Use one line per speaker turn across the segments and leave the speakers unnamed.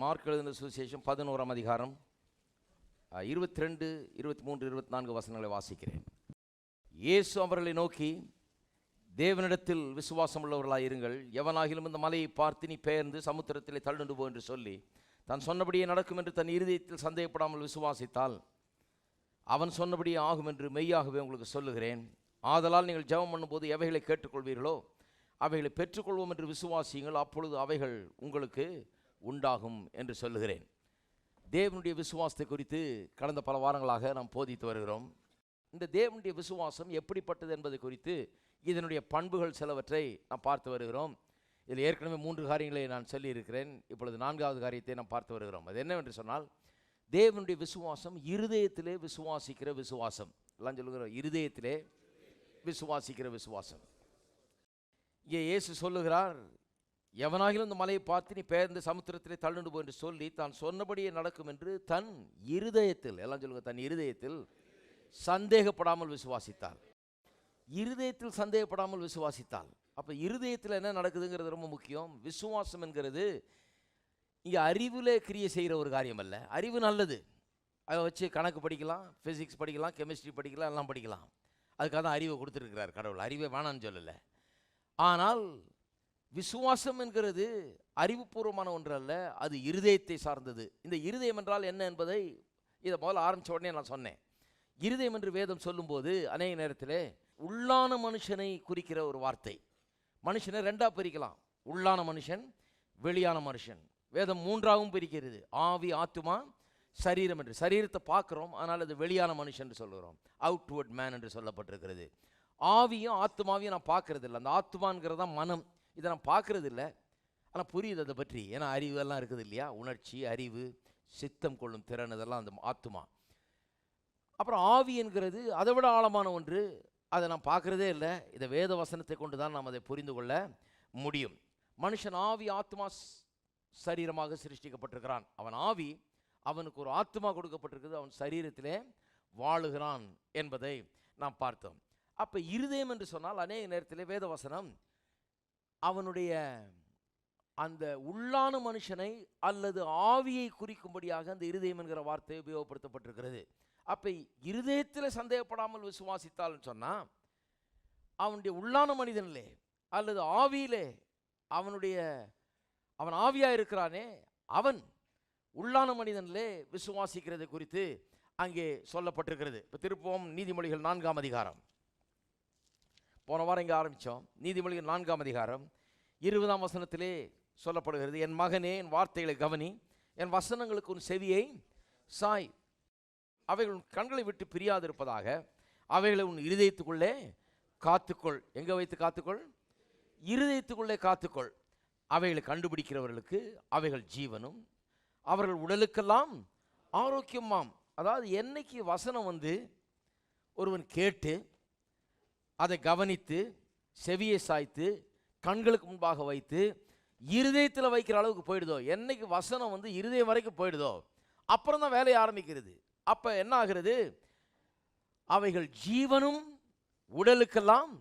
Mark எழுதின சுவிசேஷம் பதினோராம் அதிகாரம் இருபத்தி ரெண்டு இருபத்தி மூன்று இருபத்தி நான்கு வசனங்களை வாசிக்கிறேன். இயேசு அவர்களை நோக்கி தேவனிடத்தில் விசுவாசம் உள்ளவர்களாக இருங்கள். எவனாகிலும் இந்த மலையை பார்த்து நீ பெயர்ந்து சமுத்திரத்திலே தள்ளுண்டு போ என்று சொல்லி தான் சொன்னபடியே நடக்கும் என்று தன் இருதயத்தில் சந்தேகப்படாமல் விசுவாசித்தால் அவன் சொன்னபடியே ஆகும் என்று மெய்யாகவே உங்களுக்கு சொல்லுகிறேன். ஆதலால் நீங்கள் ஜெபம் பண்ணும்போது எவைகளை கேட்டுக்கொள்வீர்களோ அவைகளை பெற்றுக்கொள்வோம் என்று விசுவாசியுங்கள். அப்பொழுது அவைகள் உங்களுக்கு உண்டாகும் என்று சொல்லுகிறேன். தேவனுடைய விசுவாசத்தை குறித்து கடந்த பல வாரங்களாக நாம் போதித்து வருகிறோம். இந்த தேவனுடைய விசுவாசம் எப்படிப்பட்டது என்பது குறித்து இதனுடைய பண்புகள் சிலவற்றை நாம் பார்த்து வருகிறோம். இதில் ஏற்கனவே மூன்று காரியங்களை நான் சொல்லியிருக்கிறேன். இப்பொழுது நான்காவது காரியத்தை நாம் பார்த்து வருகிறோம். அது என்னவென்று சொன்னால் தேவனுடைய விசுவாசம் இருதயத்திலே விசுவாசிக்கிற விசுவாசம். எல்லாம் சொல்லுகிறோம் இருதயத்திலே விசுவாசிக்கிற விசுவாசம். இங்கே இயேசு சொல்லுகிறார் எவனாகிலும் இந்த மலையை பார்த்து நீ பேர்ந்து சமுத்திரத்திலே தள்ளுண்டு போ என்று சொல்லி தான் சொன்னபடியே நடக்கும் என்று தன் இருதயத்தில் எல்லாம் சொல்லுங்க தன் இருதயத்தில் சந்தேகப்படாமல் விசுவாசித்தாள். இருதயத்தில் சந்தேகப்படாமல் விசுவாசித்தாள். அப்போ இருதயத்தில் என்ன நடக்குதுங்கிறது ரொம்ப முக்கியம். விசுவாசம் என்கிறது இங்கே அறிவில் கிரியை செய்கிற ஒரு காரியம் அல்ல. அறிவு நல்லது. அதை வச்சு கணக்கு படிக்கலாம் ஃபிசிக்ஸ் படிக்கலாம் கெமிஸ்ட்ரி படிக்கலாம் எல்லாம் படிக்கலாம். அதுக்காக தான் அறிவை கொடுத்துருக்கிறார் கடவுள். அறிவை வேணான்னு சொல்லலை. ஆனால் விசுவாசம் என்கிறது அறிவுபூர்வமான ஒன்று அல்ல அது இருதயத்தை சார்ந்தது. இந்த இருதயம் என்றால் என்ன என்பதை இதை முதல்ல ஆரம்பித்த உடனே நான் சொன்னேன். இருதயம் என்று வேதம் சொல்லும்போது அநேக நேரத்தில் உள்ளான மனுஷனை குறிக்கிற ஒரு வார்த்தை. மனுஷனை ரெண்டாக பிரிக்கலாம். உள்ளான மனுஷன் வெளியான மனுஷன். வேதம் மூன்றாகவும் பிரிக்கிறது. ஆவி ஆத்துமா சரீரம் என்று. சரீரத்தை பார்க்குறோம் ஆனால் அது வெளியான மனுஷன் என்று சொல்கிறோம் அவுட்வர்ட் மேன் என்று சொல்லப்பட்டிருக்கிறது. ஆவியும் ஆத்மாவையும் நான் பார்க்கறது இல்லை அந்த ஆத்மாங்கிறது தான் மனம். இதை நான் பார்க்குறது இல்லை ஆனால் புரியுது அதை பற்றி. ஏன்னா அறிவு எல்லாம் இருக்குது இல்லையா? உணர்ச்சி அறிவு சித்தம் கொள்ளும் திறன் இதெல்லாம் அந்த ஆத்மா அப்புறம் ஆவி என்கிறது அதை விட ஆழமான ஒன்று. அதை நான் பார்க்குறதே இல்லை. இதை வேத வசனத்தை கொண்டு தான் நாம் அதை புரிந்து கொள்ள முடியும். மனுஷன் ஆவி ஆத்மா சரீரமாக சிருஷ்டிக்கப்பட்டிருக்கிறான். அவன் ஆவி அவனுக்கு ஒரு ஆத்மா கொடுக்கப்பட்டிருக்குது. அவன் சரீரத்திலே வாழுகிறான் என்பதை நாம் பார்த்தோம். அப்போ இருதயம் என்று சொன்னால் அநேக நேரத்திலே வேத வசனம் அவனுடைய அந்த உள்ளான மனுஷனை அல்லது ஆவியை குறிக்கும்படியாக அந்த இருதயம் என்கிற வார்த்தை உபயோகப்படுத்தப்பட்டிருக்கிறது. அப்போ இருதயத்தில் சந்தேகப்படாமல் விசுவாசித்தால்னு சொன்னால் அவனுடைய உள்ளான மனிதனிலே அல்லது ஆவியிலே அவனுடைய அவன் ஆவியாக இருக்கிறானே அவன் உள்ளான மனிதனிலே விசுவாசிக்கிறது குறித்து அங்கே சொல்லப்பட்டிருக்கிறது. இப்போ திருப்பம் நீதிமொழிகள் நான்காம் அதிகாரம். போன வாரம் இங்கே ஆரம்பித்தோம் நீதிமொழிகள் நான்காம் அதிகாரம் இருபதாம் வசனத்திலே சொல்லப்படுகிறது என் மகனே என் வார்த்தைகளை கவனி என் வசனங்களுக்கு உன் செவியை சாய். அவைகள் உன் கண்களை விட்டு பிரியாதிருப்பதாக அவைகளை உன் இருதயத்துக்குள்ளே காத்துக்கொள். எங்கே வைத்து காத்துக்கொள்? இருதயத்துக்குள்ளே காத்துக்கொள். அவைகளை கண்டுபிடிக்கிறவர்களுக்கு அவைகள் ஜீவனும் அவர்கள் உடலுக்கெல்லாம் ஆரோக்கியமாம். அதாவது என்னைக்கு வசனம் வந்து ஒருவன் கேட்டு அதை கவனித்து செவியை சாய்த்து கண்களுக்கு முன்பாக வைத்து இருதயத்தில் வைக்கிற அளவுக்கு போயிடுதோ? என்னைக்கு வசனம் வந்து இருதயம் வரைக்கும் போயிடுதோ? அப்புறம் தான் வேலையை ஆரம்பிக்கிறது. அப்போ என்ன ஆகிறது? அவைகள் ஜீவனும் உடலுக்கெல்லாம்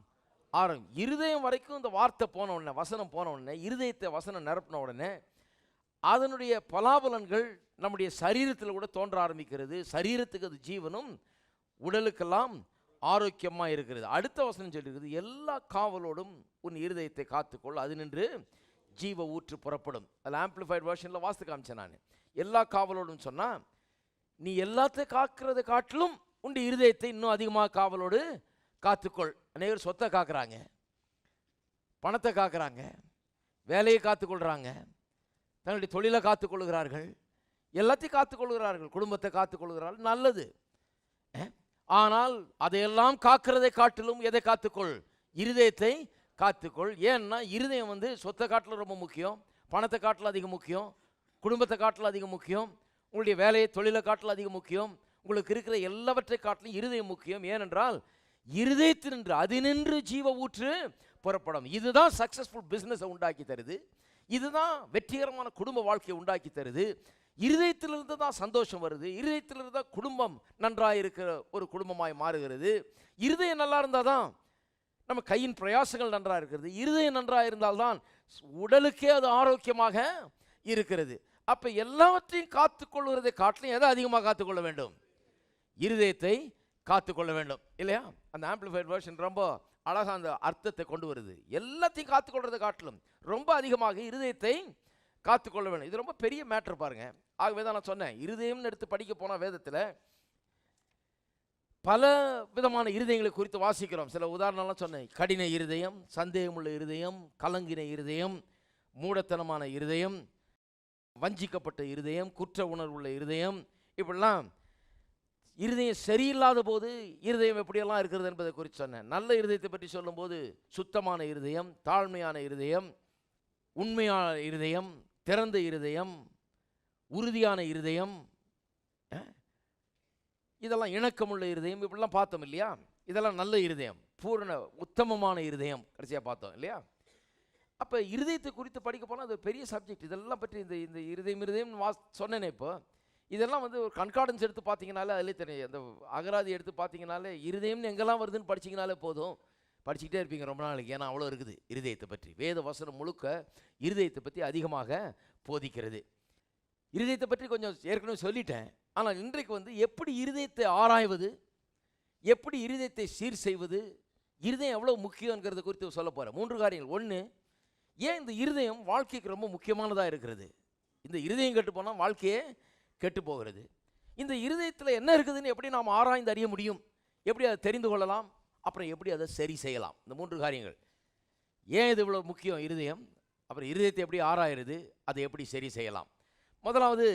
ஆரம் இருதயம் வரைக்கும் இந்த வார்த்தை போன உடனே வசனம் போன உடனே இருதயத்தை வசனம் நிரப்பின உடனே அதனுடைய பலாபலன்கள் நம்முடைய சரீரத்தில் கூட தோன்ற ஆரம்பிக்கிறது. சரீரத்துக்கு அது ஜீவனும் உடலுக்கெல்லாம் ஆரோக்கியமாக இருக்கிறது. அடுத்த வசனம் சொல்லியிருக்குது எல்லா காவலோடும் உன் இருதயத்தை காத்துக்கொள் அது நின்று ஜீவ ஊற்று புறப்படும். அதில் ஆம்பிளிஃபைட் வேர்ஷனில் வாஸ்து காமிச்சேன் நான். எல்லா காவலோடும் சொன்னால் நீ எல்லாத்தையும் காக்கிறத காட்டிலும் உன் இருதயத்தை இன்னும் அதிகமாக காவலோடு காத்துக்கொள். அநேகர் சொத்தை காக்குறாங்க பணத்தை காக்குறாங்க வேலையை காத்துக்கொள்கிறாங்க தன்னுடைய தொழிலை காத்துக்கொள்கிறார்கள் எல்லாத்தையும் காத்துக்கொள்கிறார்கள் குடும்பத்தை காத்துக்கொள்கிறார்கள் நல்லது. ஆனால் அதையெல்லாம் காக்கிறதை காட்டிலும் எதை காத்துக்கொள்? இருதயத்தை காத்துக்கொள். ஏன்னா இருதயம் வந்து சொத்தை காட்டில் ரொம்ப முக்கியம் பணத்தை காட்டில் அதிக முக்கியம் குடும்பத்தை காட்டில் அதிக முக்கியம் உங்களுடைய வேலையை தொழிலை காட்டில் அதிக முக்கியம் உங்களுக்கு இருக்கிற எல்லாவற்றை காட்டிலும் இருதயம் முக்கியம். ஏனென்றால் இருதயத்தினின்று நின்று ஜீவ ஊற்று புறப்படும். இதுதான் சக்ஸஸ்ஃபுல் பிஸ்னஸை உண்டாக்கி தருது. இதுதான் வெற்றிகரமான குடும்ப வாழ்க்கையை உண்டாக்கி தருது. இருதயத்திலிருந்து தான் சந்தோஷம் வருது. இருதயத்திலிருந்து தான் குடும்பம் நன்றாக இருக்கிற ஒரு குடும்பமாய் மாறுகிறது. இருதயம் நல்லா இருந்தால் தான் நம்ம கையின் பிரயாசங்கள் நன்றாக இருக்கிறது. இருதயம் நன்றாக இருந்தால்தான் உடலுக்கே அது ஆரோக்கியமாக இருக்கிறது. அப்போ எல்லாவற்றையும் காத்துக்கொள்வதை காட்டிலும் எதை அதிகமாக காத்துக்கொள்ள வேண்டும்? இருதயத்தை காத்துக்கொள்ள வேண்டும். இல்லையா? அந்த ஆம்பிளிஃபைட் வேர்ஷன் ரொம்ப அழகாக அந்த அர்த்தத்தை கொண்டு வருது. எல்லாத்தையும் காத்துக்கொள்றதை காட்டிலும் ரொம்ப அதிகமாக இருதயத்தை காத்துக்கொள்ள வேண்டும். இது ரொம்ப பெரிய மேட்ரு பாருங்கள் ஆகவே தான் நான் சொன்னேன். இருதயம்னு எடுத்து படிக்க போன வேதத்தில் பல விதமான இருதயங்களை குறித்து வாசிக்கிறோம். சில உதாரணம்லாம் சொன்னேன். கடின இருதயம் சந்தேகமுள்ள இருதயம் கலங்கின இருதயம் மூடத்தனமான இருதயம் வஞ்சிக்கப்பட்ட இருதயம் குற்ற உணர்வுள்ள இருதயம் இப்படிலாம் இருதயம் சரியில்லாத போது இருதயம் எப்படியெல்லாம் இருக்கிறது என்பதை குறித்து சொன்னேன். நல்ல இருதயத்தை பற்றி சொல்லும்போது சுத்தமான இருதயம் தாழ்மையான இருதயம் உண்மையான இருதயம் திறந்த இருதயம் உறுதியான இருதயம் இதெல்லாம் இணக்கமுள்ள இருதயம் இப்படிலாம் பார்த்தோம் இல்லையா? இதெல்லாம் நல்ல இருதயம் பூரண உத்தமமான இருதயம் கடைசியாக பார்த்தோம் இல்லையா? அப்போ இருதயத்தை குறித்து படிக்க போனால் அது பெரிய சப்ஜெக்ட் இதெல்லாம் பற்றி இந்த இந்த இருதயம் இருதயம் வா சொன்னேனே இப்போ. இதெல்லாம் வந்து ஒரு கண்கார்டன்ஸ் எடுத்து பார்த்தீங்கனாலே அதிலே தெரியும். அந்த அகராதி எடுத்து பார்த்தீங்கனாலே இருதயம்னு எங்கெல்லாம் வருதுன்னு படிச்சிங்கனாலே போதும். படிச்சுக்கிட்டே இருப்பீங்க ரொம்ப நாளைக்கு. ஏன்னா அவ்வளோ இருக்குது இருதயத்தை பற்றி. வேத வசனம் முழுக்க இருதயத்தை பற்றி அதிகமாக போதிக்கிறது. இருதயத்தை பற்றி கொஞ்சம் ஏற்கனவே சொல்லிட்டேன். ஆனால் இன்றைக்கு வந்து எப்படி இருதயத்தை ஆராய்வது எப்படி இருதயத்தை சீர் செய்வது இருதயம் எவ்வளோ முக்கியங்கிறத குறித்து சொல்ல போகிறேன் மூன்று காரியங்கள். ஒன்று ஏன் இந்த இருதயம் வாழ்க்கைக்கு ரொம்ப முக்கியமானதாக இருக்கிறது? இந்த இருதயம் கெட்டு போனால் வாழ்க்கையே கெட்டு போகிறது. இந்த இருதயத்தில் என்ன இருக்குதுன்னு எப்படி நாம் ஆராய்ந்து அறிய முடியும்? எப்படி அதை தெரிந்து கொள்ளலாம்? அப்புறம் எப்படி அதை சரி செய்யலாம்? இந்த மூன்று காரியங்கள். ஏன் இது இவ்வளோ முக்கியம்? இருதயம். அப்புறம் இருதயத்தை எப்படி ஆராயிறது? அதை எப்படி சரி செய்யலாம்? முதலாவது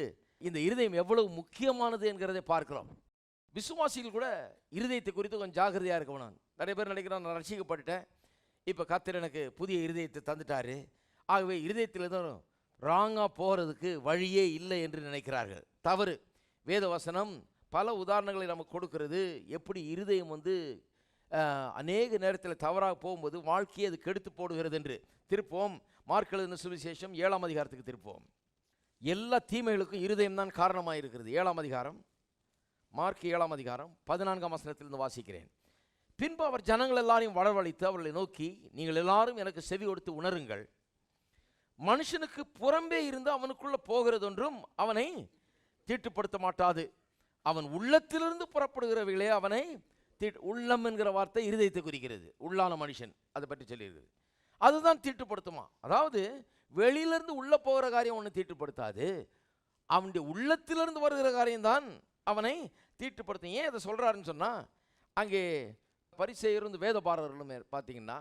இந்த இருதயம் எவ்வளவு முக்கியமானது என்கிறதை பார்க்கிறோம். விசுவாசிகள் கூட இருதயத்தை குறித்து கொஞ்சம் ஜாகிரதையாக இருக்க நான் நிறைய பேர் நினைக்கிறோம் நான் ரசிக்கப்பட்டுட்டேன் இப்போ கத்தர் எனக்கு புதிய இருதயத்தை தந்துட்டாரு. ஆகவே இருதயத்தில் தான் ராங்காக போகிறதுக்கு வழியே இல்லை என்று நினைக்கிறார்கள். தவறு. வேதவசனம் பல உதாரணங்களை நமக்கு கொடுக்கிறது. எப்படி இருதயம் வந்து அநேக நேரத்தில் தவறாக போகும்போது வாழ்க்கையை அது கெடுத்து போடுகிறது என்று. திருப்போம். மார்க்கெழுதின சுவிசேஷம் ஏழாம் அதிகாரத்துக்கு திருப்போம். எல்லா தீமைகளுக்கும் இருதயம் தான் காரணமாக இருக்கிறது ஏழாம் அதிகாரம் மார்க் ஏழாம் அதிகாரம் பதினான்காம் வசனத்திலிருந்து வாசிக்கிறேன். பின்பு அவர் ஜனங்கள் எல்லாரையும் வரவழைத்து அவர்களை நோக்கி நீங்கள் எல்லாரும் எனக்கு செவி கொடுத்து உணருங்கள். மனுஷனுக்கு புறம்பே இருந்து அவனுக்குள்ள போகிறதொன்றும் அவனை தீட்டுப்படுத்த மாட்டாது. அவன் உள்ளத்திலிருந்து புறப்படுகிறவைகளே அவனை தீட்டு உள்ளம் என்கிற வார்த்தை இருதயத்தை குறிக்கிறது. உள்ளான மனுஷன் அதை பற்றி சொல்லியிருக்குது அதுதான் தீட்டுப்படுத்துமா? அதாவது வெளியிலேருந்து உள்ளே போகிற காரியம் ஒன்று தீட்டுப்படுத்தாது. அவனுடைய உள்ளத்திலிருந்து வருகிற காரியம்தான் அவனை தீட்டுப்படுத்தும். ஏன் இதை சொல்கிறாருன்னு சொன்னால் அங்கே பரிசெயர் இந்த வேதபாரர்களுமே பார்த்தீங்கன்னா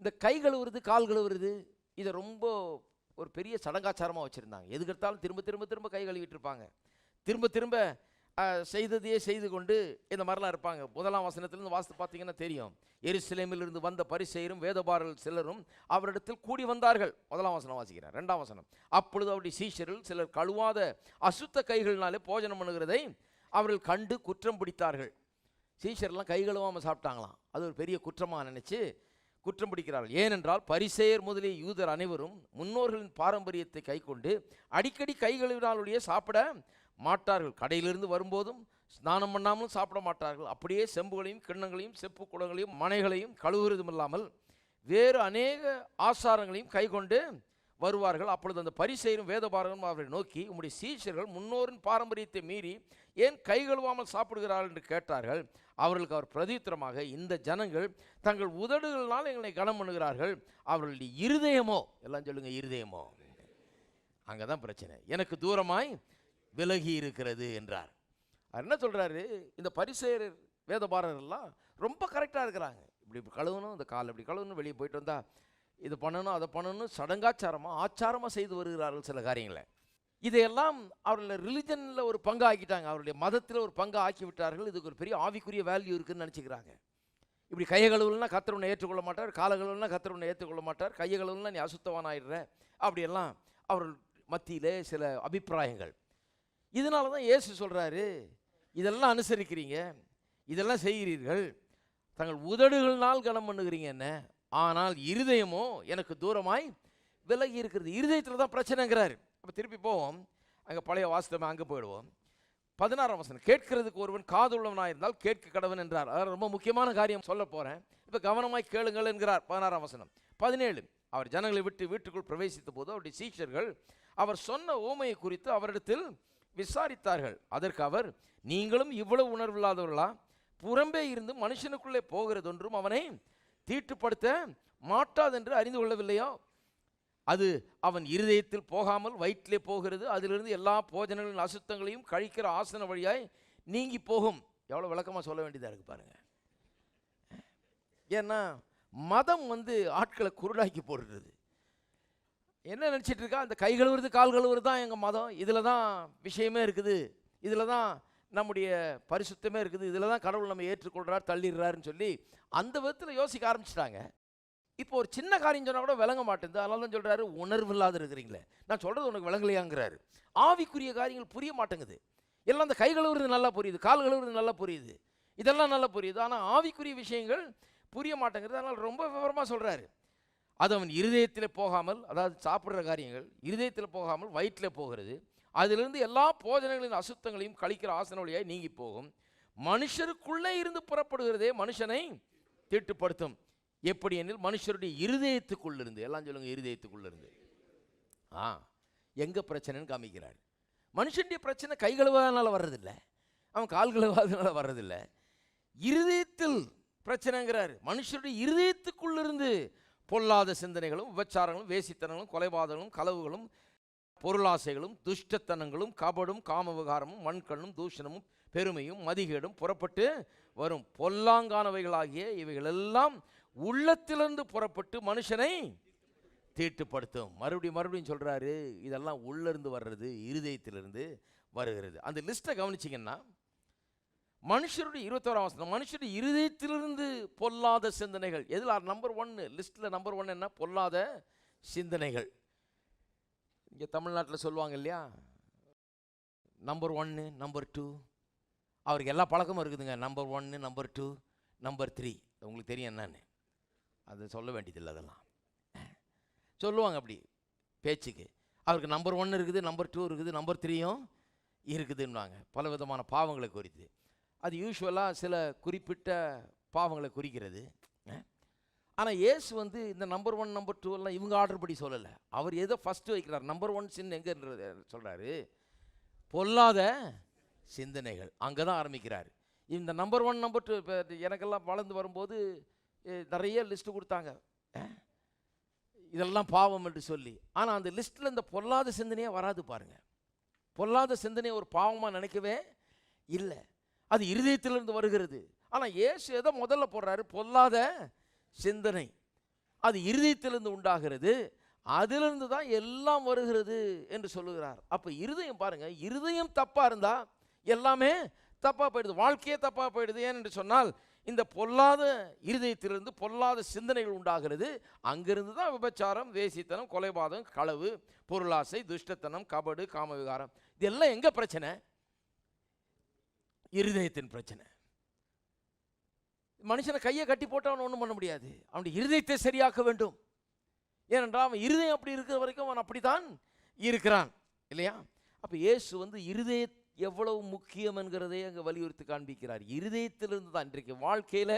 இந்த கை கழுவுறது கால் கழுவுறது இதை ரொம்ப ஒரு பெரிய சடங்காச்சாரமாக வச்சுருந்தாங்க. எதுக்கெடுத்தாலும் திரும்ப திரும்ப திரும்ப கை கழுவிட்டு இருப்பாங்க. திரும்ப திரும்ப செய்ததையே செய்து கொண்டு இந்த மாதிரிலாம் இருப்பாங்க. முதலாம் வசனத்திலிருந்து வாசித்து பார்த்தீங்கன்னா தெரியும். எருசலேமிலிருந்து வந்த பரிசெயரும் வேதபாரல் சிலரும் அவரிடத்தில் கூடி வந்தார்கள். முதலாம் வசனம் வாசிக்கிறார். ரெண்டாம் வசனம். அப்பொழுது அவருடைய சீஷரில் சிலர் கழுவாத அசுத்த கைகளினாலே போஜனம் பண்ணுகிறதை அவர்கள் கண்டு குற்றம் பிடித்தார்கள். சீஷர்லாம் கை கழுவாமல் சாப்பிட்டாங்களாம். அது ஒரு பெரிய குற்றமாக நினச்சி குற்றம் பிடிக்கிறார்கள். ஏனென்றால் பரிசெயர் முதலிய யூதர் அனைவரும் முன்னோர்களின் பாரம்பரியத்தை கைக்கொண்டு அடிக்கடி கை கழுவினாலுடைய சாப்பிட மாட்டார்கள். கடையிலிருந்து வரும்போதும் ஸ்நானம் பண்ணாமலும் சாப்பிட மாட்டார்கள். அப்படியே செம்புகளையும் கிண்ணங்களையும் செப்பு குடங்களையும் மனைகளையும் கழுவுறதும் இல்லாமல் வேறு அநேக ஆசாரங்களையும் கைகொண்டு வருவார்கள். அப்பொழுது அந்த பரிசெயரும் வேதபாரகரும் அவரை நோக்கி உம்முடைய சீஷர்கள் முன்னோரின் பாரம்பரியத்தை மீறி ஏன் கை கழுவாமல் சாப்பிடுகிறார்கள்? என்று கேட்டார்கள். அவர்களுக்கு அவர் பிரதித்திரமாக இந்த ஜனங்கள் தங்கள் உதடுகளினால் எங்களை கனம் பண்ணுகிறார்கள். அவர்களுடைய இருதயமோ? எல்லாம் சொல்லுங்க இருதயமோ. அங்கே தான் பிரச்சனை. எனக்கு தூரமாய் விலகி இருக்கிறது என்றார். அவர் என்ன சொல்கிறாரு இந்த பரிசேர் வேதபாரர்கள்லாம் ரொம்ப கரெக்டாக இருக்கிறாங்க. இப்படி இப்படி கழுவணும் இந்த கால் இப்படி கழுவணும் வெளியே போயிட்டு வந்தால் இது பண்ணணும் அதை பண்ணணும் சடங்காச்சாரமாக ஆச்சாரமாக செய்து வருகிறார்கள் சில காரியங்களை. இதையெல்லாம் அவர்கள ரிலிஜனில் ஒரு பங்கு ஆக்கிட்டாங்க அவருடைய மதத்தில் ஒரு பங்கு ஆக்கி விட்டார்கள் இதுக்கு ஒரு பெரிய ஆவிக்குரிய வேல்யூ இருக்குதுன்னு நினச்சிக்கிறாங்க. இப்படி கையை கழுவுலனா கத்தர் ஏற்றுக்கொள்ள மாட்டார். கால கழுவுலனா கத்தர் உன்னை ஏற்றுக்கொள்ள மாட்டார். கையை நீ அசுத்தவான் ஆயிடுற அப்படியெல்லாம் அவர்கள் மத்தியிலே சில அபிப்பிராயங்கள். இதனால தான் இயேசு சொல்கிறாரு இதெல்லாம் அனுசரிக்கிறீங்க இதெல்லாம் செய்கிறீர்கள். தங்கள் உதடுகள்னால் கனம் பண்ணுகிறீங்க என்ன? ஆனால் இருதயமோ எனக்கு தூரமாய் விலகி இருக்கிறது. இருதயத்தில் தான் பிரச்சனைங்கிறாரு. அப்போ திருப்பி போவோம். அங்கே பழைய வாசலமே அங்கே போயிடுவோம். பதினாறாம் வசனம் கேட்கிறதுக்கு ஒருவன் காதுள்ளவனாக இருந்தால் கேட்க கடவன் என்றார். அதாவது ரொம்ப முக்கியமான காரியம் சொல்ல போகிறேன் இப்போ கவனமாய் கேளுங்கள் என்கிறார் பதினாறாம் வசனம். பதினேழு அவர் ஜனங்களை விட்டு வீட்டுக்குள் பிரவேசித்த போது அவருடைய சீஷர்கள் அவர் சொன்ன ஊமையை குறித்து அவரிடத்தில் விசாரித்தார்கள். அதற்கு அவர் நீங்களும் இவ்வளவு உணர்வில்லாதவர்களா? புறம்பே இருந்து மனுஷனுக்குள்ளே போகிறதொன்றும் அவனை தீட்டுப்படுத்த மாட்டாதென்று அறிந்து கொள்ளவில்லையோ? அது அவன் இருதயத்தில் போகாமல் வயிற்றிலே போகிறது. அதிலிருந்து எல்லா போஜனங்களின் அசுத்தங்களையும் கழிக்கிற ஆசன வழியாய் நீங்கி போகும். எவ்வளோ விளக்கமாக சொல்ல வேண்டியதாக இருக்கு பாருங்க. ஏன்னா மதம் வந்து ஆட்களை குருடாக்கி போடுறது. என்ன நினச்சிட்டு இருக்கா? அந்த கை கழுவுறது கால் கழுவுறது தான் எங்கள் மதம். இதில் தான் விஷயமே இருக்குது. இதில் தான் நம்முடைய பரிசுத்தமே இருக்குது. இதில் தான் கடவுள் நம்ம ஏற்றுக்கொள்கிறார் தள்ளிடுறாருன்னு சொல்லி அந்த விதத்தில் யோசிக்க ஆரம்பிச்சிட்டாங்க. இப்போ ஒரு சின்ன காரியம் சொன்னால் கூட விளங்க மாட்டேங்குது. அதனால தான் சொல்கிறாரு உணர்வு இல்லாத இருக்கிறீங்களே. நான் சொல்கிறது உனக்கு விளங்கலையாங்கிறாரு. ஆவிக்குரிய காரியங்கள் புரிய மாட்டேங்குது. எல்லாம் அந்த கை கழுவுறது நல்லா புரியுது கால் கழுவுறது நல்லா புரியுது. இதெல்லாம் நல்லா புரியுது. ஆனால் ஆவிக்குரிய விஷயங்கள் புரிய மாட்டேங்கிறது அதனால் ரொம்ப விவரமாக சொல்கிறாரு அது அவன் இருதயத்தில் போகாமல் அதாவது சாப்பிட்ற காரியங்கள் இருதயத்தில் போகாமல் வயிற்றில் போகிறது. அதிலிருந்து எல்லா போஜனங்களின் அசுத்தங்களையும் கழிக்கிற ஆசன வழியாய் நீங்கி போகும். மனுஷருக்குள்ளே இருந்து புறப்படுகிறதே மனுஷனை தீட்டுப்படுத்தும் எப்படி எனில் மனுஷருடைய இருதயத்துக்குள்ளிருந்து எல்லாம் சொல்லுங்க இருதயத்துக்குள்ளிருந்து. ஆ எங்கே பிரச்சனைன்னு காமிக்கிறார். மனுஷனுடைய பிரச்சனை கை கழுவாதனால வர்றதில்லை. அவன் கால் கழுவாதனால வர்றதில்லை. இருதயத்தில் பிரச்சனைங்கிறார். மனுஷருடைய இருதயத்துக்குள்ளிருந்து பொல்லாத சிந்தனைகளும் விபச்சாரங்களும் வேசித்தனங்களும் கொலைவாதங்களும் களவுகளும் பொருளாசைகளும் துஷ்டத்தனங்களும் கபடும் காம விகாரமும் மண்கண்ணும் தூஷணமும் பெருமையும் மதிகேடும் புறப்பட்டு வரும். பொல்லாங்கானவைகளாகிய இவைகளெல்லாம் உள்ளத்திலிருந்து புறப்பட்டு மனுஷனை தீட்டுப்படுத்தும். மறுபடியும் மறுபடியும் சொல்றாரு இதெல்லாம் உள்ளிருந்து வர்றது இருதயத்திலிருந்து வருகிறது. அந்த லிஸ்ட்டை கவனிச்சிங்கன்னா மனுஷருடைய இருபத்தோராம் வசனம் மனுஷருடைய இருதயத்திலிருந்து பொல்லாத சிந்தனைகள். எதில்? நம்பர் ஒன்று லிஸ்ட்டில் நம்பர் ஒன் என்ன? பொல்லாத சிந்தனைகள். இங்கே தமிழ்நாட்டில் சொல்லுவாங்க இல்லையா? நம்பர் ஒன்று நம்பர் டூ அவருக்கு எல்லா பழக்கமும் இருக்குதுங்க. நம்பர் ஒன்று நம்பர் டூ நம்பர் த்ரீ உங்களுக்கு தெரியும் என்னன்னு. அது சொல்ல வேண்டியதில்லை அதெல்லாம். சொல்லுவாங்க அப்படி பேச்சுக்கு. அவருக்கு நம்பர் ஒன்று இருக்குது நம்பர் டூ இருக்குது நம்பர் த்ரீயும் இருக்குதுன்னுவாங்க. பல விதமான பாவங்களை குறித்து. அது யூஸ்வலாக சில குறிப்பிட்ட பாவங்களை குறிக்கிறது. ஆனால் இயேசு வந்து இந்த நம்பர் ஒன் நம்பர் டூ எல்லாம் இவங்க ஆர்டர் படி சொல்லலை. அவர் எதோ ஃபஸ்ட்டு வைக்கிறார். நம்பர் ஒன் சின் எங்கன்றது சொல்கிறாரு பொல்லாத சிந்தனைகள். அங்கே தான் ஆரம்பிக்கிறார். இந்த நம்பர் ஒன் நம்பர் டூ இப்போ எனக்கெல்லாம் வளர்ந்து வரும்போது நிறைய லிஸ்ட்டு கொடுத்தாங்க. இதெல்லாம் பாவம் என்று சொல்லி. ஆனால் அந்த லிஸ்ட்டில் இந்த பொல்லாத சிந்தனையே வராது பாருங்கள் பொல்லாத சிந்தனையை ஒரு பாவமாக நினைக்கவே இல்லை. அது இருதயத்திலிருந்து வருகிறது. ஆனால் இயேசு எதை முதல்ல போடுறாரு பொல்லாத சிந்தனை. அது இருதயத்திலிருந்து உண்டாகிறது. அதிலிருந்து தான் எல்லாம் வருகிறது என்று சொல்லுகிறார். அப்போ இருதயம் பாருங்க இருதயம் தப்பாக இருந்தால் எல்லாமே தப்பாக போயிடுது. வாழ்க்கையே தப்பாக போயிடுது. ஏனென்று சொன்னால் இந்த பொல்லாத இருதயத்திலிருந்து பொல்லாத சிந்தனைகள் உண்டாகிறது. அங்கிருந்து தான் விபச்சாரம் வேசித்தனம் கொலைபாதகம் களவு பொருளாசை துஷ்டத்தனம் கபடு காமவிகாரம். இதெல்லாம் எங்கே பிரச்சனை? இருதயத்தின் பிரச்சனை. மனுஷனை கையை கட்டி போட்டு அவன் ஒன்றும் பண்ண முடியாது. அவனுடைய இருதயத்தை சரியாக்க வேண்டும். ஏனென்றால் அவன் இருதயம் அப்படி இருக்கிற வரைக்கும் அவன் அப்படித்தான் இருக்கிறான். இல்லையா? அப்போ இயேசு வந்து இருதய எவ்வளவு முக்கியம் என்கிறதை அங்கே வலியுறுத்தி காண்பிக்கிறார். இருதயத்திலிருந்து தான் இன்றைக்கு வாழ்க்கையில்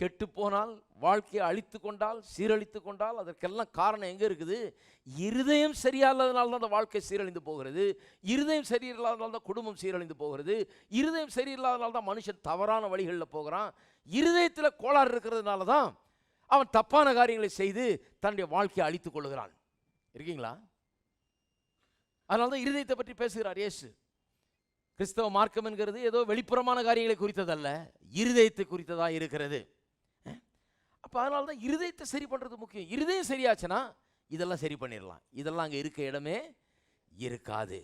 கெட்டு போனால் வாழ்க்கையை அழித்து கொண்டால் சீரழித்து கொண்டால் அதற்கெல்லாம் காரணம் எங்கே இருக்குது? இருதயம் சரியில்லாதனால தான் அந்த வாழ்க்கை சீரழிந்து போகிறது. இருதயம் சரியில்லாததுனால தான் குடும்பம் சீரழிந்து போகிறது. இருதயம் சரியில்லாததுனால தான் மனுஷன் தவறான வழிகளில் போகிறான். இருதயத்தில் கோளாறு இருக்கிறதுனால தான் அவன் தப்பான காரியங்களை செய்து தன்னுடைய வாழ்க்கையை அழித்து கொள்கிறான் இருக்கீங்களா? அதனால தான் இருதயத்தை பற்றி பேசுகிறார் இயேசு. கிறிஸ்தவ மார்க்கம் என்கிறது ஏதோ வெளிப்புறமான காரியங்களை குறித்ததல்ல இருதயத்தை குறித்ததாக இருக்கிறது. அப்போ அதனால தான் இருதயத்தை சரி பண்ணுறது முக்கியம். இருதயம் சரியாச்சுன்னா இதெல்லாம் சரி பண்ணிடலாம். இதெல்லாம் அங்கே இருக்க இடமே இருக்காது.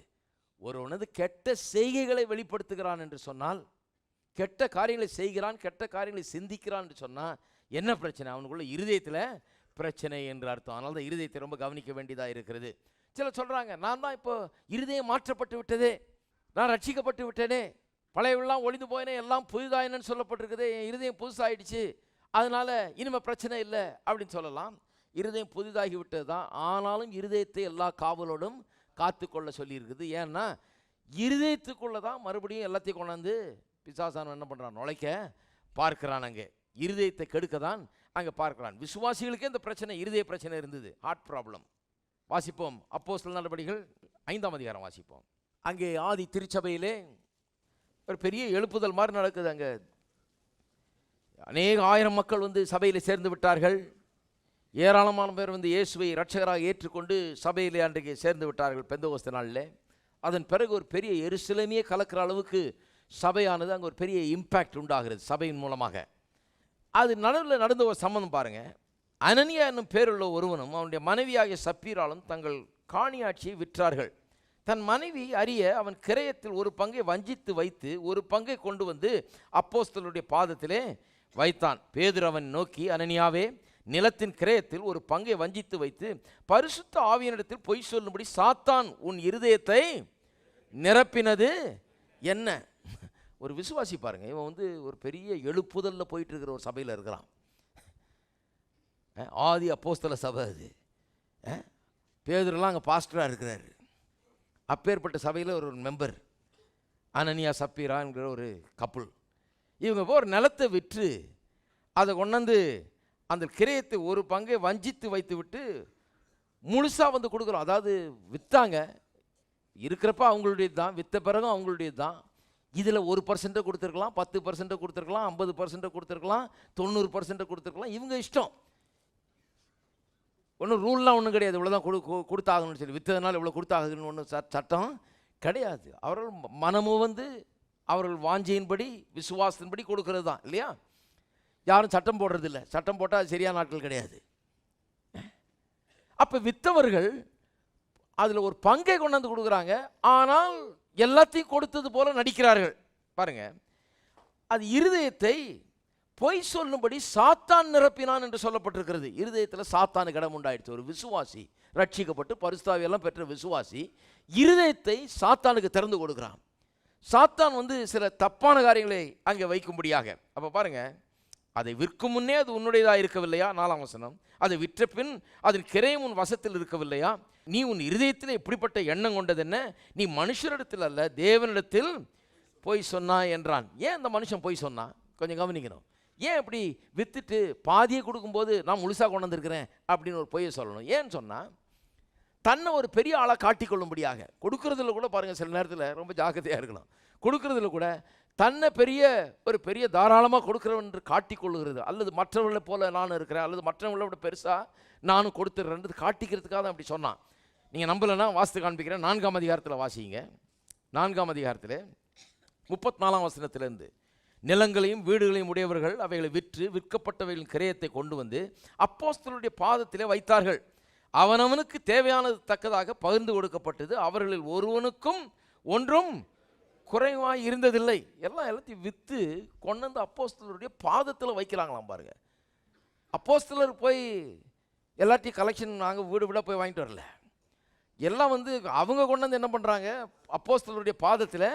ஒருவனது கெட்ட செய்கைகளை வெளிப்படுத்துகிறான் என்று சொன்னால் கெட்ட காரியங்களை செய்கிறான் கெட்ட காரியங்களை சிந்திக்கிறான் என்று சொன்னால் என்ன பிரச்சனை? அவனுக்குள்ள இருதயத்தில் பிரச்சனை என்று அர்த்தம். அதனால தான் இருதயத்தை ரொம்ப கவனிக்க வேண்டியதாக இருக்கிறது. சில சொல்கிறாங்க நான் தான் இப்போ இருதயம் மாற்றப்பட்டு விட்டதே. நான் ரட்சிக்கப்பட்டு விட்டேனே. பழையவெல்லாம் ஒளிந்து போயினே. எல்லாம் புதிதாயினன்னு சொல்லப்பட்டிருக்குது. என் இருதயம் புதுசாயிடுச்சு. அதனால் இனிமே பிரச்சனை இல்லை அப்படின்னு சொல்லலாம். இருதயம் புதிதாகி விட்டது தான் ஆனாலும் இருதயத்தை எல்லா காவலோடும் காத்துக்கொள்ள சொல்லியிருக்குது. ஏன்னா இருதயத்துக்குள்ளே தான் மறுபடியும் எல்லாத்தையும் கொண்டாந்து பிசாசான என்ன பண்ணுறான் நுழைக்க பார்க்குறான் அங்கே. இருதயத்தை கெடுக்க தான் அங்கே பார்க்கிறான். விசுவாசிகளுக்கே இந்த பிரச்சனை இருதய பிரச்சனை இருந்தது. ஹார்ட் ப்ராப்ளம் வாசிப்போம். அப்போ சில நடவடிக்கைகள் ஐந்தாம் அதிகாரம் வாசிப்போம். அங்கே ஆதி திருச்சபையிலே ஒரு பெரிய எழுப்புதல் மாதிரி நடக்குது அங்கே. அநேக ஆயிரம் மக்கள் வந்து சபையில் சேர்ந்து விட்டார்கள். ஏராளமான பேர் வந்து இயேசுவை இரட்சகராக ஏற்றுக்கொண்டு சபையிலே அன்றைக்கு சேர்ந்து விட்டார்கள் பெந்தகோஸ்த நாளில். அதன் பிறகு ஒரு பெரிய எருசலேமையே கலக்கிற அளவுக்கு சபையானது அங்கே ஒரு பெரிய இம்பேக்ட் உண்டாகிறது சபையின் மூலமாக. அது நடுவில் நடந்த ஒரு சம்மந்தம் பாருங்கள் அனனியா என்னும் பேருள்ள ஒருவனும் அவனுடைய மனைவியாகிய சப்பீராலும் தங்கள் காணியாட்சியை விற்றார்கள். தன் மனைவி அறிய அவன் கிரயத்தில் ஒரு பங்கை வஞ்சித்து வைத்து ஒரு பங்கை கொண்டு வந்து அப்போஸ்தலுடைய பாதத்திலே வைத்தான். பேதுரு அவன் நோக்கி அனனியாவே நிலத்தின் கிரயத்தில் ஒரு பங்கை வஞ்சித்து வைத்து பரிசுத்த ஆவியனிடத்தில் பொய் சொல்லும்படி சாத்தான் உன் இருதயத்தை நிரப்பினது என்ன? ஒரு விசுவாசி பாருங்க. இவன் வந்து ஒரு பெரிய எழுப்புதல்ல போயிட்டு இருக்கிற ஒரு சபையில் இருக்கிறான். ஆதி அப்போஸ்தல சபை அது. அஹ், அங்கே பாஸ்டராக இருக்கிறாரு. அப்பேற்பட்ட சபையில் ஒரு மெம்பர். அனனியா சப்பீரா என்கிற ஒரு கப்புள் இவங்க போய் ஒரு நிலத்தை விற்று அதை கொண்டாந்து அந்த கிரயத்தை ஒரு பங்கை வஞ்சித்து வைத்து விட்டு முழுசாக வந்து கொடுக்குறோம். அதாவது விற்றாங்க இருக்கிறப்ப அவங்களுடையது தான். விற்ற பிறகும் அவங்களுடையது தான். இதில் ஒரு பர்சன்ட்டை கொடுத்துருக்கலாம் பத்து பர்சன்ட்டை கொடுத்துருக்கலாம் ஐம்பது பர்சன்ட்டை கொடுத்துருக்கலாம் தொண்ணூறு பர்சன்ட்டை கொடுத்துருக்கலாம். இவங்க இஷ்டம். ஒன்றும் ரூல்லாம் ஒன்றும் கிடையாது. இவ்வளோ தான் கொடு கொ- கொடுத்தாகணும்னு சொல்லி. விற்றதுனால இவ்வளோ கொடுத்தாகணும்னு ஒன்றும் சட்டம் கிடையாது. அவர்கள் ம- மனமும் வந்து அவர்கள் வாஞ்சியின்படி விசுவாசத்தின்படி கொடுக்கறது தான் இல்லையா? யாரும் சட்டம் போடுறது இல்லை சட்டம் போட்டால் அது சரியான நாட்கள் கிடையாது. அப்போ விற்றவர்கள் அதில் ஒரு பங்கை கொண்டாந்து கொடுக்குறாங்க. ஆனால் எல்லாத்தையும் கொடுத்தது போல நடிக்கிறார்கள். பாருங்க. அது இருதயத்தை பொய் சொல்லும்படி சாத்தான் நிரப்பினான் என்று சொல்லப்பட்டிருக்கிறது. இருதயத்தில் சாத்தானுக்கு இடம் உண்டாயிடுச்சு. ஒரு விசுவாசி ரட்சிக்கப்பட்டு பரிசுத்தாவியெல்லாம் பெற்ற விசுவாசி இருதயத்தை சாத்தானுக்கு திறந்து கொடுக்குறான். சாத்தான் வந்து சில தப்பான காரியங்களை அங்கே வைக்கும்படியாக. அப்போ பாருங்க அதை விற்கும் முன்னே அது உன்னுடையதாக இருக்கவில்லையா? நாலாம் வசனம். அதை விற்ற பின் அதன் கிரையும் உன் வசத்தில் இருக்கவில்லையா? நீ உன் இருதயத்தில் இப்படிப்பட்ட எண்ணம் கொண்டது என்ன? நீ மனுஷரிடத்தில் அல்ல தேவனிடத்தில் போய் சொன்னா என்றான். ஏன் அந்த மனுஷன் போய் சொன்னான் கொஞ்சம் கவனிக்கணும். ஏன் இப்படி விற்றுட்டு பாதியை கொடுக்கும்போது நான் முழுசாக கொண்டு வந்திருக்கிறேன் அப்படின்னு ஒரு பொய்யை சொல்லணும்? ஏன்னு சொன்னால் தன்னை ஒரு பெரிய ஆளாக காட்டிக்கொள்ளும்படியாக. கொடுக்கறதுல கூட பாருங்கள் சில நேரத்தில் ரொம்ப ஜாக்கிரதையாக இருக்கலாம். கொடுக்கறதுல கூட தன்னை பெரிய ஒரு பெரிய தாராளமாக கொடுக்குறவன் என்று காட்டிக்கொள்ளுகிறது. அல்லது மற்றவர்களை போல நான் இருக்கிறேன் அல்லது மற்றவர்களை விட பெருசாக நானும் கொடுத்துட்றேன்றது காட்டிக்கிறதுக்காக தான் அப்படி சொன்னான். நீங்கள் நம்பலைன்னா வாஸ்து காண்பிக்கிறேன். நான்காம் அதிகாரத்தில் வாசிங்க. நான்காம் அதிகாரத்தில் முப்பத்தி நாலாம் வசனத்திலிருந்து. நிலங்களையும் வீடுகளையும் உடையவர்கள் அவைகளை விற்று விற்கப்பட்டவைகளின் கிரயத்தை கொண்டு வந்து அப்போஸ்தலுடைய பாதத்திலே வைத்தார்கள். அவனவனுக்கு தேவையானது தக்கதாக பகிர்ந்து கொடுக்கப்பட்டது. அவர்களில் ஒருவனுக்கும் ஒன்றும் குறைவாக இருந்ததில்லை. எல்லாம் எல்லாத்தையும் விற்று கொண்டு வந்து அப்போஸ்தலருடைய பாதத்தில் வைக்கிறாங்களாம் பாருங்க. அப்போஸ்தலர் போய் எல்லாத்தையும் கலெக்ஷன் நாங்கள் வீடு வீடாக போய் வாங்கிட்டு வரல. எல்லாம் வந்து அவங்க கொண்டு வந்து என்ன பண்ணுறாங்க அப்போஸ்தலருடைய பாதத்தில்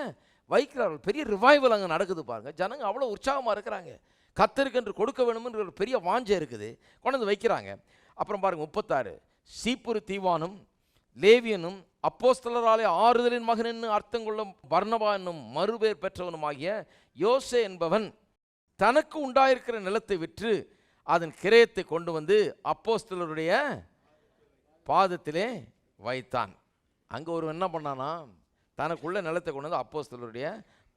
வைக்கிறார்கள். பெரிய ரிவைவல் அங்கே நடக்குது பாருங்கள் ஜனங்க அவ்வளோ உற்சாகமாக இருக்கிறாங்க. கத்தருக்கு என்று கொடுக்க வேணுமென்ற ஒரு பெரிய வாஞ்சை இருக்குது. கொண்டு வந்து வைக்கிறாங்க. அப்புறம் பாருங்கள் முப்பத்தாறு. சீப்புரு தீவானும் லேவியனும் அப்போஸ்தலராலே ஆறுதலின் மகன் என்று அர்த்தம் கொள்ளும் வர்ணவா என்னும் மறுபேர் பெற்றவனுமாகிய யோசே என்பவன் தனக்கு உண்டாயிருக்கிற நிலத்தை விற்று அதன் கிரயத்தை கொண்டு வந்து அப்போஸ்தலருடைய பாதத்திலே வைத்தான். அங்கே ஒரு என்ன பண்ணானா தனக்குள்ள நிலத்தை கொண்டு வந்து அப்போஸ்தலருடைய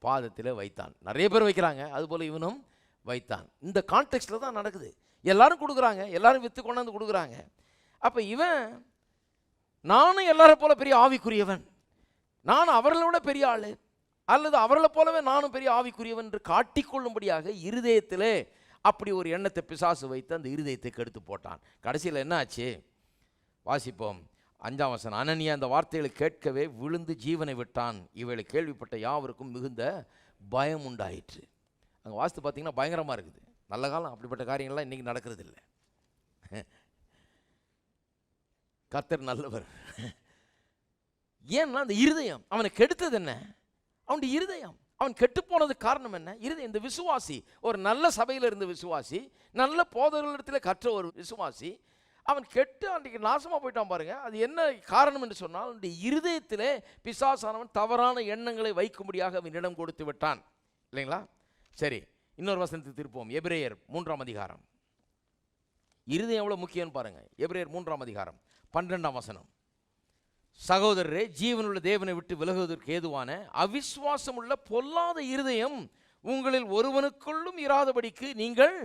பாதத்திலே வைத்தான். நிறைய பேர் வைக்கிறாங்க அதுபோல் இவனும் வைத்தான். இந்த கான்டெக்ட்டில் தான் நடக்குது. எல்லாரும் கொடுக்குறாங்க எல்லாரும் விற்று கொண்டாந்து கொடுக்குறாங்க. அப்போ இவன் நானும் எல்லாரை போல பெரிய ஆவிக்குரியவன். நான் அவர்களோட விட பெரிய ஆளு. அல்லது அவர்களை போலவே நானும் பெரிய ஆவிக்குரியவன் என்று காட்டிக்கொள்ளும்படியாக இருதயத்திலே அப்படி ஒரு எண்ணத்தை பிசாசு வைத்து அந்த இருதயத்தை கெடுத்து போட்டான். கடைசியில் என்ன ஆச்சு? வாசிப்போம். அஞ்சாம் வசனம். அனனியா அந்த வார்த்தைகளை கேட்கவே விழுந்து ஜீவனை விட்டான். இவளை கேள்விப்பட்ட யாவருக்கும் மிகுந்த பயம் உண்டாயிற்று. அங்கே வாஸ்து பார்த்தீங்கன்னா பயங்கரமாக இருக்குது. நல்ல காலம் அப்படிப்பட்ட காரியங்கள்லாம் இன்றைக்கி நடக்கிறது இல்லை கத்தர் நல்லவர். ஏன்னா அந்த இருதயம் அவனை கெடுத்தது என்ன? அவனுடைய இருதயம். அவன் கெட்டு போனது காரணம் என்ன? இருதயம் இந்த விசுவாசி ஒரு நல்ல சபையில் இருந்த விசுவாசி நல்ல போதகர்களிடத்தில் கற்ற ஒரு விசுவாசி அவன் கெட்டு அன்றைக்கு நாசமாக போயிட்டான் பாருங்க. அது என்ன காரணம் என்று சொன்னால் அவனுடைய இருதயத்திலே பிசாசானவன் தவறான எண்ணங்களை வைக்கும்படியாக அவன் இடம் கொடுத்து விட்டான். இல்லைங்களா? சரி இன்னொரு வசனத்துக்கு திருப்போம். எபிரேயர் மூன்றாம் அதிகாரம். இருதயம் எவ்வளோ முக்கியம்னு பாருங்க. எபிரேயர் மூன்றாம் அதிகாரம். பன்னிரெண்டாம் வசனம். சகோதரரே ஜீவனுள்ள தேவனை விட்டு விலகுவதற்கு ஏதுவான அவிசுவாசம் உள்ள பொல்லாத இருதயம் உங்களில் ஒருவனுக்குள்ளும் இராதபடிக்கு நீங்கள்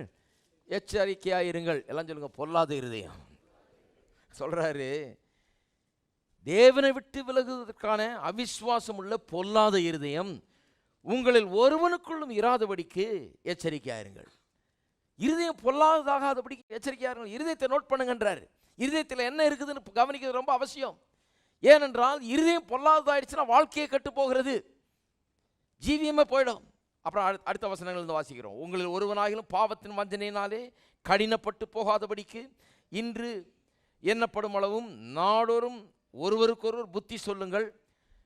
எச்சரிக்கையாயிருங்கள். எல்லாம் சொல்லுங்க பொல்லாத இருதயம். சொல்றாரு தேவனை விட்டு விலகுவதற்கான அவிஸ்வாசம் உள்ள பொல்லாத இருதயம் உங்களில் ஒருவனுக்குள்ளும் இராதபடிக்கு எச்சரிக்கையாயிருங்கள். இருதயம் பொல்லாததாகாதபடி எச்சரிக்கையாக இருக்கணும் இருதயத்தை நோட் பண்ணுங்கன்றார். இருதயத்தில் என்ன இருக்குதுன்னு கவனிக்கிறது ரொம்ப அவசியம். ஏனென்றால் இருதயம் பொல்லாததாயிடுச்சுன்னா வாழ்க்கையை கட்டு போகிறது. ஜீவியமே போயிடும். அப்புறம் அடு- அடுத்த வசனங்கள் இருந்து வாசிக்கிறோம். உங்களில் ஒருவனாகிலும் பாவத்தின் வஞ்சனையினாலே கடினப்பட்டு போகாதபடிக்கு இன்று எண்ணப்படும் அளவும் நாடோறும் ஒருவருக்கொருவர் புத்தி சொல்லுங்கள்.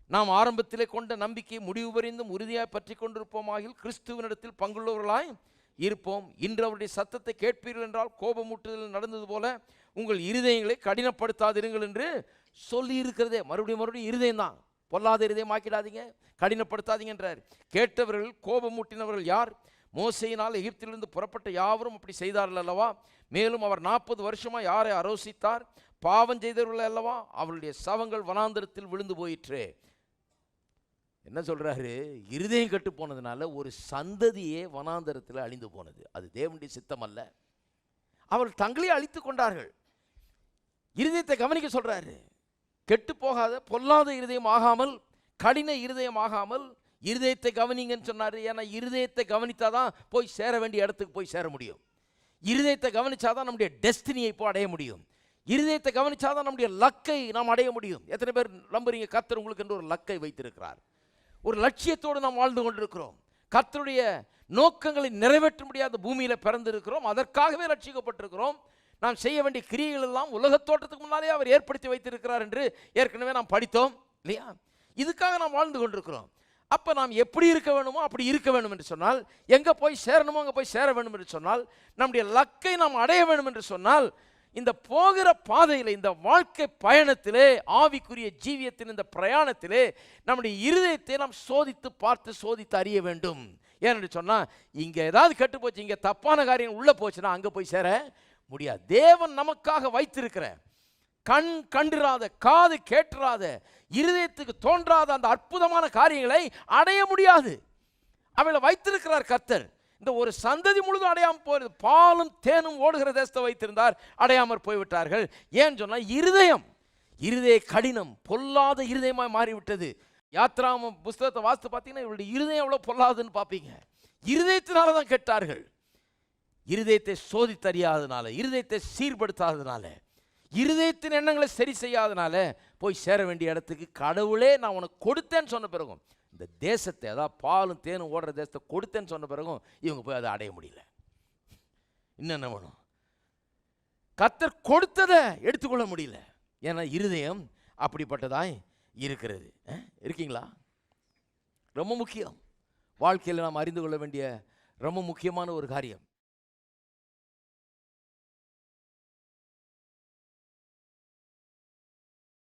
நாம் ஆரம்பத்திலே கொண்ட நம்பிக்கை முடிவு வரைந்தும் உறுதியாய் பற்றி கொண்டிருப்போமாகில் கிறிஸ்துவனிடத்தில் பங்குள்ளவர்களாய் இருப்போம். இன்று அவருடைய சத்தத்தை கேட்பீர்கள் என்றால் கோபமூட்டுதல் நடந்தது போல உங்கள் இருதயங்களை கடினப்படுத்தாதிருங்கள் என்று சொல்லி இருக்கிறதே மறுபடியும் மறுபடியும் இருதயம் தான். பொல்லாத இருதயம் ஆக்கிடாதீங்க. கடினப்படுத்தாதீங்கன்றார் கேட்டவர்கள் கோபமூட்டினவர்கள் யார்? மோசையினால் எகிப்திலிருந்து புறப்பட்ட யாவரும் அப்படி செய்தார்கள் அல்லவா? மேலும் அவர் நாற்பது வருஷமா யாரை அரோசித்தார்? பாவம் செய்தவர்கள் அல்லவா? அவருடைய சவங்கள் வனாந்தரத்தில் விழுந்து போயிற்று. என்ன சொல்றாரு? இருதயம் கெட்டு போனதுனால ஒரு சந்ததியே வனாந்தரத்தில் அழிந்து போனது. அது தேவனுடைய சித்தம் அல்ல. அவர்கள் தங்களையே அழித்து கொண்டார்கள். இருதயத்தை கவனிக்க சொல்றாரு. கெட்டு போகாத பொல்லாத இருதயம் ஆகாமல் கடின இருதயம் ஆகாமல் இருதயத்தை கவனிங்கன்னு சொன்னார். ஏன்னா இருதயத்தை கவனித்தாதான் போய் சேர வேண்டிய இடத்துக்கு போய் சேர முடியும். இருதயத்தை கவனிச்சாதான் நம்முடைய டெஸ்டினியை இப்போ அடைய முடியும். இருதயத்தை கவனிச்சாதான் நம்முடைய லக்கை நாம் அடைய முடியும். எத்தனை பேர் நம்புறீங்க? கத்தர் உங்களுக்கு என்று ஒரு லக்கை வைத்திருக்கிறார். ஒரு லட்சியத்தோடு நாம் வாழ்ந்து கொண்டிருக்கிறோம். கத்தருடைய நோக்கங்களை நிறைவேற்ற முடியாத பூமியில் பிறந்திருக்கிறோம். அதற்காகவே ரட்சிக்கப்பட்டிருக்கிறோம். நாம் செய்ய வேண்டிய கிரியைகள் எல்லாம் உலகத் தோட்டத்துக்கு முன்னாலே அவர் ஏற்படுத்தி வைத்திருக்கிறார் என்று ஏற்கனவே நாம் படித்தோம் இல்லையா? இதுக்காக நாம் வாழ்ந்து கொண்டிருக்கிறோம். அப்போ நாம் எப்படி இருக்க வேணுமோ அப்படி இருக்க வேண்டும் என்று சொன்னால் எங்கே போய் சேரணுமோ அங்கே போய் சேர வேண்டும் என்று சொன்னால் நம்முடைய லக்கை நாம் அடைய வேண்டும் என்று சொன்னால் இந்த போகிற பாதையில் இந்த வாழ்க்கை பயணத்திலே ஆவிக்குரிய ஜீவியத்தின் இந்த பிரயாணத்திலே நம்முடைய இருதயத்தை நாம் சோதித்து பார்த்து சோதித்து அறிய வேண்டும். ஏன்னு சொன்னால் இங்கே ஏதாவது கெட்டு போச்சு இங்கே தப்பான காரியம் உள்ளே போச்சுன்னா அங்கே போய் சேர முடியாது. தேவன் நமக்காக வைத்திருக்கிற கண் கண்டிராத காது கேட்டுறாத இருதயத்துக்கு தோன்றாத அந்த அற்புதமான காரியங்களை அடைய முடியாது. அவளை வைத்திருக்கிறார் கர்த்தர். இந்த ஒரு சந்ததி முழுதும் அடையாமல் போகிறது பாலும் தேனும் ஓடுகிற தேசத்தை வைத்திருந்தார் அடையாமற் போய்விட்டார்கள். ஏன் சொன்னால் இருதயம் இருதய கடினம் பொல்லாத இருதயமாக மாறிவிட்டது. யாத்ராம புஸ்தகத்தை வாசித்து பார்த்தீங்கன்னா இவருடைய இருதயம் எவ்வளோ பொல்லாதுன்னு பார்ப்பீங்க. இருதயத்தினால தான் கெட்டார்கள். இருதயத்தை சோதித்தறியாதனால இருதயத்தை சீர்படுத்தாதனால இருதயத்தின் எண்ணங்களை சரி செய்யாதனால போய் சேர வேண்டிய இடத்துக்கு கடவுளே நான் உனக்கு கொடுத்தேன்னு சொன்ன பிறகும் இந்த தேசத்தை அதாவது பாலும் தேனும் ஓடுற தேசத்தை கொடுத்தேன்னு சொன்ன பிறகும் இவங்க போய் அதை அடைய முடியல. இன்னும் என்ன வேணும் கத்தர் கொடுத்ததை எடுத்துக்கொள்ள முடியல. ஏன்னா இருதயம் அப்படிப்பட்டதாய் இருக்கிறது. இருக்கீங்களா? ரொம்ப முக்கியம். வாழ்க்கையில் நாம் அறிந்து கொள்ள வேண்டிய ரொம்ப முக்கியமான ஒரு காரியம்.